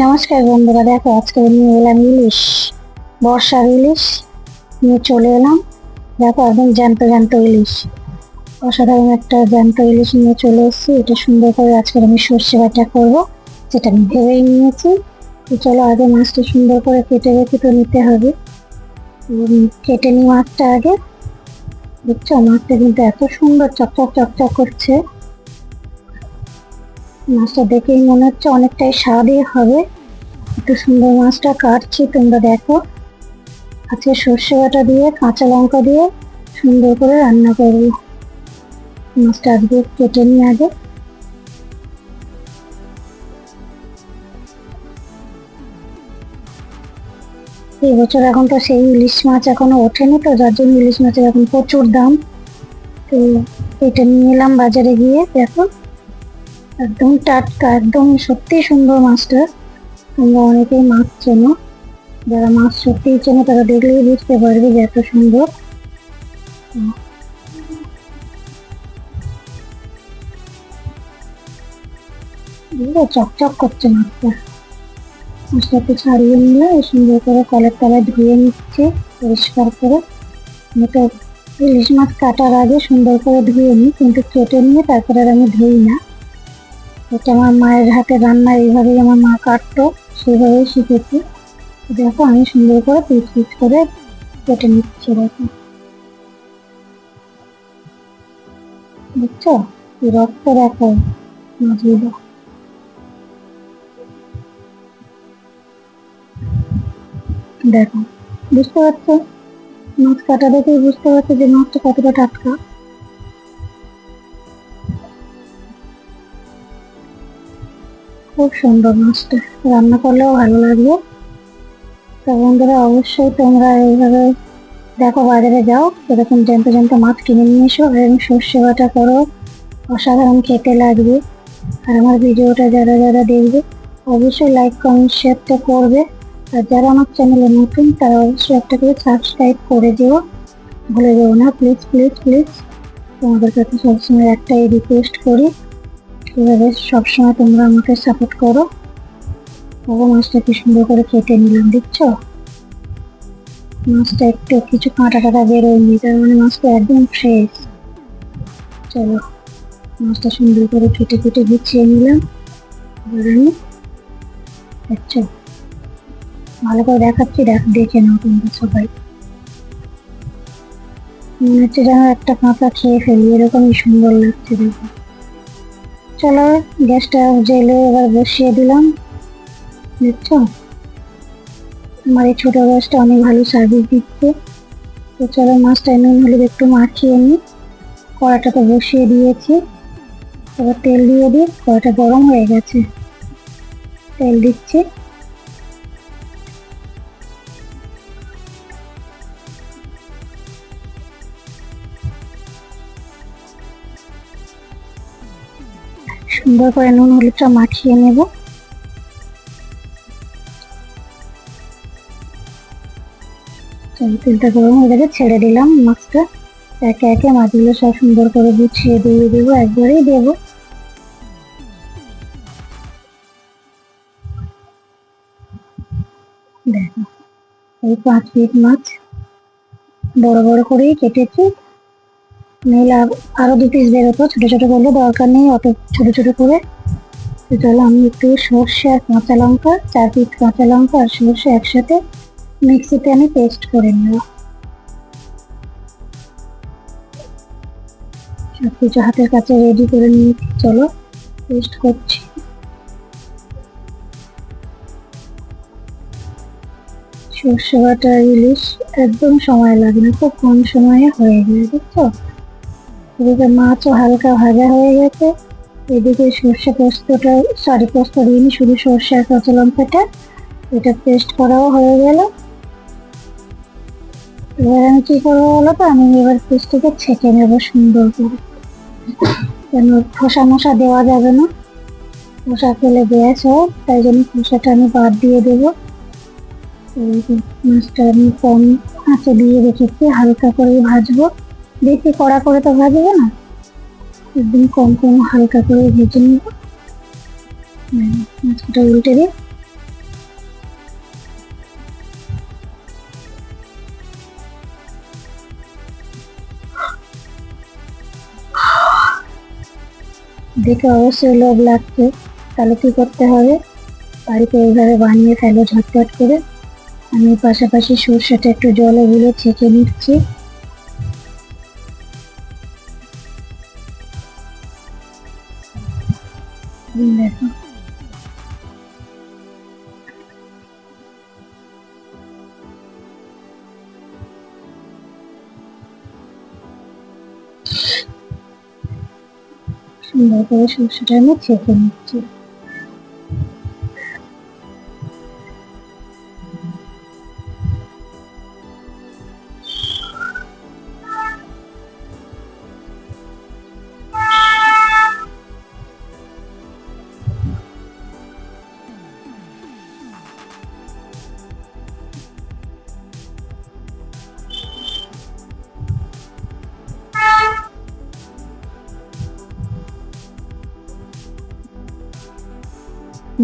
নমস্কার বন্ধুরা, দেখো আজকে নিয়ে এলাম ইলিশ। বর্ষার ইলিশ নিয়ে চলে এলাম। দেখো একদম জ্যান্ত জ্যান্ত ইলিশ। অসাধারণ একটা জ্যান্ত ইলিশ নিয়ে চলে এসেছি। এটা সুন্দর করে আজকে আমি সর্ষে বাটা করব, যেটা আমি ভেবেই নিয়েছি। তো চলো আগে মাছটা সুন্দর করে কেটে রেখে তো নিতে হবে। কেটে নিই মাছটা আগে। দেখছ, মাছটা কিন্তু এত সুন্দর চকচক চকচক করছে। মাছটা দেখেই মনে হচ্ছে অনেকটাই স্বাদই হবে। একটু সুন্দর মাছটা কাটছি, তোমরা দেখো। আজকে সর্ষে বাটা দিয়ে, কাঁচা লঙ্কা দিয়ে সুন্দর করে রান্না করব। মাছটা আজকে কেটে নিই আগে। এই বছর এখন তো সেই ইলিশ মাছ এখনও ওঠেনি তো, যার জন্য ইলিশ মাছের এখন প্রচুর দাম। তো এটা নিয়ে এলাম বাজারে গিয়ে, দেখো। একদম টাটকা, একদম সত্যি সুন্দর মাছটা। আমরা অনেকেই মাছ চেনো। যারা মাছ সত্যিই চেনো, তারা দেখলেই বুঝতে পারবে যে এত সুন্দর। চকচক করছে মাছটা। মাছটাকে ছাড়িয়ে নিলে সুন্দর করে কলের তলায় ধুয়ে নিচ্ছে, পরিষ্কার করে। ইলিশ মাছ কাটার আগে সুন্দর করে ধুয়ে নিই, কিন্তু কেটে নিয়ে তারপরে আর আমি ধুই না। এটা আমার মায়ের হাতে রান্না এইভাবেই আমার মা কাটতো, সেইভাবেই শিখেছি। দেখো, আমি সুন্দর করে পিস পিস করে কেটে নিচ্ছি, দেখো। বুঝছ রক্ত, দেখো। মাছগুলো দেখো, বুঝতে পারছ? মাছ কাটা দেখেই বুঝতে পারছ যে মাছটা কতটা টাটকা। খুব সুন্দর মাছটা রান্না করলেও ভালো লাগবে তো বন্ধুরা, অবশ্যই তোমরা এইভাবে দেখো বাজারে যাও। এরকম জ্যান্ত জ্যান্ত মাছ কিনে নিয়ে এসো এরকম সর্ষে বাটা করো। অসাধারণ খেতে লাগবে। আর আমার ভিডিওটা যারা যারা দেখবে, অবশ্যই লাইক কমেন্ট শেয়ারটা করবে। আর যারা আমার চ্যানেলে নতুন, তারা অবশ্যই একটা করে সাবস্ক্রাইব করে দিও। ভুলে যেও না প্লিজ প্লিজ প্লিজ তোমাদের কাছে সবসময় একটাই রিকোয়েস্ট করি। এভাবে সবসময় তোমরা আমাকে সাপোর্ট করো। বাবা মাছটা কি সুন্দর করে কেটে নিলাম, দেখছ? মাছটা একটু কিছু কাঁটা কাঁটা বেরোয়নি তার মানে মাছটা একদম ফ্রেশ চলো, মাছটা সুন্দর করে কেটে কেটে গুছিয়ে নিলাম। আমি, দেখছ? ভালো করে দেখাচ্ছি, দেখ দেখে নাও তোমরা সবাই। মনে হচ্ছে যেন একটা কাঁচা খেয়ে ফেলি, এরকমই সুন্দর লাগছে দেখো চলো, গ্যাসটা জেলে এবার বসিয়ে দিলাম। দেখছ? আমার এই ছোটো গ্যাসটা অনেক ভালো সার্ভিস দিচ্ছে। তো চলো, মাছটা নুন, হলুদ একটু মাখিয়ে নিই। কড়াটা তো বসিয়ে দিয়েছি। এবার তেল দিয়ে দিই, কড়াটা গরম হয়ে গেছে। তেল দিচ্ছি। সুন্দর করে নুন হলুদটা মাখিয়ে নেব। তেলটা গরম হয়ে গেছে, ছেড়ে দিলাম মাছটা। একে একে মাছগুলো সব সুন্দর করে গুছিয়ে দিয়ে দেবো, একবারেই দেবো। দেখো, এই পাঁচ পিস মাছ বড় বড় করেই কেটেছি। আর- আরও দু পিস বেরোতো ছোট ছোট করলে দরকার নেই, অত ছোট ছোট করে। তো চলো আমি একটু সর্ষে আর কাঁচা লঙ্কা, চার পিস কাঁচা লঙ্কা আর সর্ষে একসাথে মিক্সিতে আমি পেস্ট করে নেব সব কিছু হাতের কাছে রেডি করে নিয়ে চলো পেস্ট করছি। সর্ষে বাটা ইলিশ একদম সময় লাগে না, খুব কম সময়ে হয়ে যায় বুঝছ এদিকে মাছও হালকা ভাজা হয়ে গেছে। এদিকে সর্ষে পোস্তটা, সরি, পোস্ত দিইনি, শুধু সর্ষে আর কাঁচা লঙ্কাটা। এটা পেস্ট করাও হয়ে গেল। এবার আমি কি করব বলো তো? আমি এবার পেস্টটাকে ছেঁকে নেব সুন্দর করে। কেন খোসা মশা দেওয়া যাবে না। খোসা ফেলে গ্যাস হয় তাই জন্য খোসাটা আমি বাদ দিয়ে দেবো। মাছটা আমি কম আঁচে দিয়ে রেখেছি, হালকা করে ভাজবো। বেশি কড়া করে তো ভাজবো না। একদম কম কম হালকা করে ভেজে নেব। হ্যাঁ, মাছটা উল্টে দিই দেখে অবশ্যই লোভ লাগছে। তাহলে কি করতে হবে? বাড়িতে এইভাবে বানিয়ে ফেলো ঝটপট করে। আমি পাশাপাশি সর্ষেটা একটু জলে গুলো ছেঁকে নিচ্ছি। হুম, দেখো সুন্দর করে সর্ষেটা আমি ছেঁকে নিচ্ছি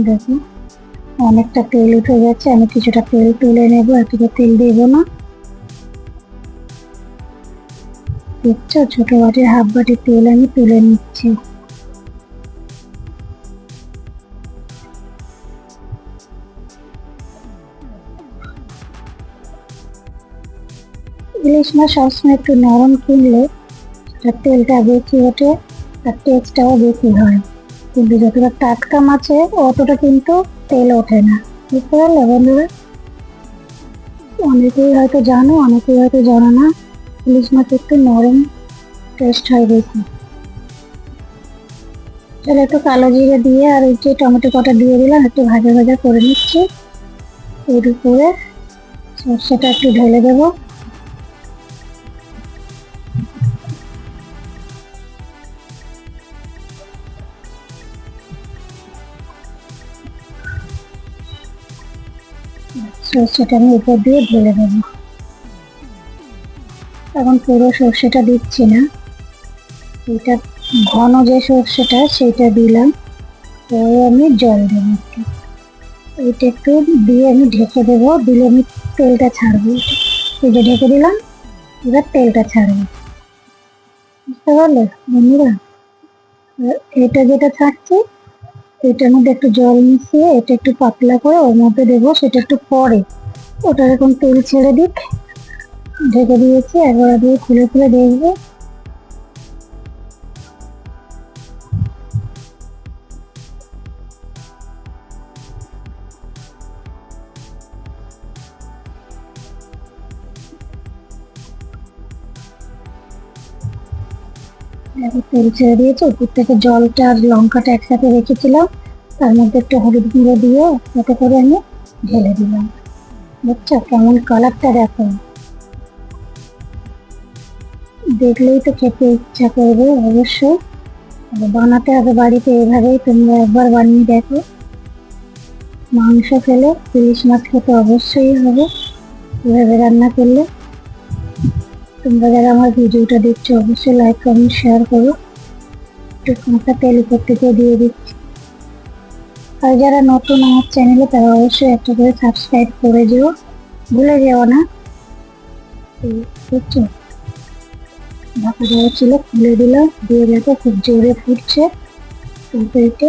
দেখো অনেকটা তেল উঠে গেছে, আমি কিছুটা তেল তুলে নেব এতটা তেল দেবো না। দেখছ, ছোট বাটির হাফ বাটির তেল আমি তুলে নিচ্ছি। ইলিশ মাছ সবসময় একটু নরম কিনলে তার তেলটা বেশি ওঠে তার টেস্টটাও বেশি হয়। কিন্তু যতটা টাটকা মাছে, অতটা কিন্তু তেল ওঠে না। বুঝতে পারলে বন্ধুরা? অনেকেই হয়তো জানো, অনেকেই হয়তো জানো না, ইলিশ মাছ একটু নরম টেস্ট হয় বেশি তাহলে একটু কালো জিরে দিয়ে আর এই যে টমেটো কটা দিয়ে দিলাম, একটু ভাজা ভাজা করে নিচ্ছি। এর উপরে সর্ষেটা একটু ঢেলে দেবো। সর্ষেটা উপর দিয়ে ঢেলে দেবো। এখন পুরো সর্ষেটা দিচ্ছি না। এটা ঘন যে সর্ষেটা, সেটা দিলাম। পরে আমি জল দেবো একটু। এটা একটু দিয়ে আমি ঢেকে দেবো। দিলে আমি তেলটা ছাড়বো। এই ঢেকে দিলাম। এবার তেলটা ছাড়বো। বুঝতে পারলে বন্ধুরা? এটা যেটা ছাড়ছে এটার মধ্যে একটু জল মিশিয়ে এটা একটু পাতলা করে ওর মধ্যে দেবো, সেটা একটু পরে। ওটার এখন তেল ছেড়ে দিক। ঢেকে দিয়েছি, একবার দিয়ে খুলে খুলে দেখব। তেল ছেড়ে দিয়েছে, উপর থেকে জলটা আর লঙ্কাটা একসাথে রেখেছিলাম। তার মধ্যে একটু হলুদ গুঁড়ো দিয়ে একসাথে করে আমি ঢেলে দিলাম। বুঝছ কেমন কালারটা দেখো। দেখলেই তো খেতে ইচ্ছা করবে অবশ্যই। বানাতে হবে বাড়িতে এভাবেই, তোমরা একবার বানিয়ে দেখো। মাংস খেলে ইলিশ মাছ খেতে অবশ্যই হবে। এভাবে রান্না করলে তোমরা যারা আমার ভিডিওটা দেখছ, অবশ্যই লাইক কমেন্ট শেয়ার করো। একটু তেল উপর থেকে দিয়ে দিচ্ছি। আর যারা নতুন আমার চ্যানেলে, তারা অবশ্যই একটা করে সাবস্ক্রাইব করে যেও ভুলে যেও না। ঢাকা দেওয়া ছিল, খুলে দিলাম দিয়ে দেখো খুব জোরে ফুটছে। তরকারিটা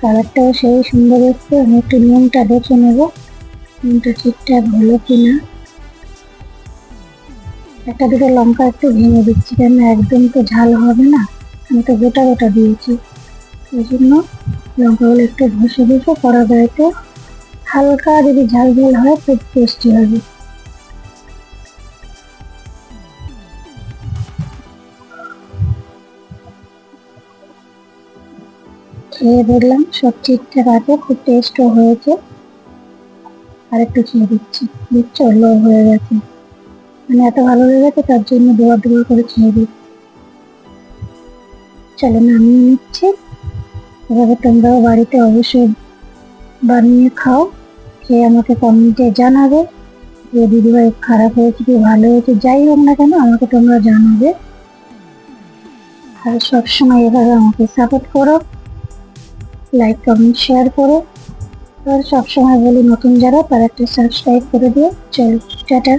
কালারটাও সেই সুন্দর এসছে আমি একটু নুনটা দেখে নেব, নুনটা ঠিকঠাক হলো কিনা। একটা দুটো লঙ্কা একটু ভেঙে দিচ্ছি, কেন একদম তো ঝাল হবে না। আমি তো গোটা গোটা দিয়েছি। এই জন্য লঙ্কাগুলো একটু ঘষে ঘষে করা গাড়িতে হালকা যদি ঝাল ঝাল হয়, খুব টেস্টি হবে। খেয়ে দেখলাম সব ঠিকঠাক আছে, খুব টেস্টও হয়েছে। আর একটু খেয়ে দিচ্ছি দিচ্ছ লো হয়ে গেছে। মানে এত ভালো লেগেছে, তার জন্য দুবার দুবার করে খেয়ে দিই চলো নামিয়ে নিচ্ছি। এভাবে তোমরাও বাড়িতে অবশ্যই বানিয়ে খাও। খেয়ে আমাকে কমেন্টে জানাবে? যে দিদিভাই খারাপ হয়েছে কি ভালো হয়েছে, যাই হোক না কেন, আমাকে তোমরা জানাবে। আর সবসময় এভাবে আমাকে সাপোর্ট করো। লাইক কমেন্ট শেয়ার করো। আর সবসময় বলি, নতুন যারা, তারা একটা সাবস্ক্রাইব করে দিও। চলো, টাটা।